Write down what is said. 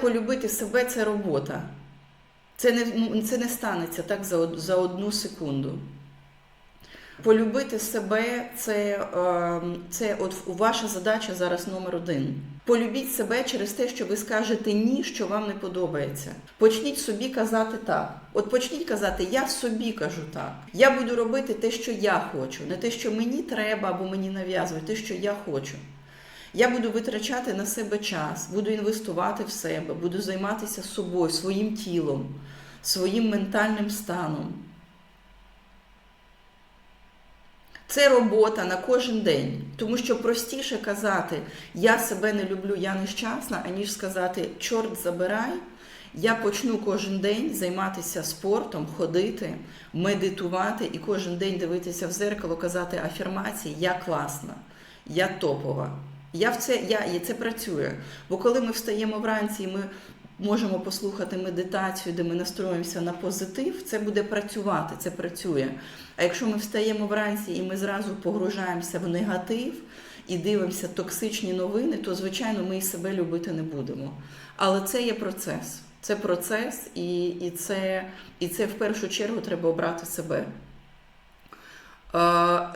Полюбити себе це робота. Це не, це не станеться так за, за одну секунду. Полюбити себе це, е, це от ваша задача зараз номер один. Полюбіть себе через те, що ви скажете ні, що вам не подобається. Почніть собі казати так. От почніть казати, я собі кажу так. Я буду робити те, що я хочу, не те, що мені треба або мені нав'язують, те, що я хочу. Я буду витрачати на себе час, буду інвестувати в себе, буду займатися собою, своїм тілом, своїм ментальним станом. Це робота на кожен день, тому що простіше казати я себе не люблю, я нещасна, аніж сказати чорт забирай. Я почну кожен день займатися спортом, ходити, медитувати і кожен день дивитися в зеркало, казати афірмації Я класна, я топова. Я в це, я, і це працює. Бо коли ми встаємо вранці, і ми можемо послухати медитацію, де ми настроїмося на позитив, це буде працювати, це працює. А якщо ми встаємо вранці і ми зразу погружаємося в негатив і дивимося токсичні новини, то звичайно ми і себе любити не будемо. Але це є процес. Це процес, і, і, це, і це в першу чергу треба обрати себе.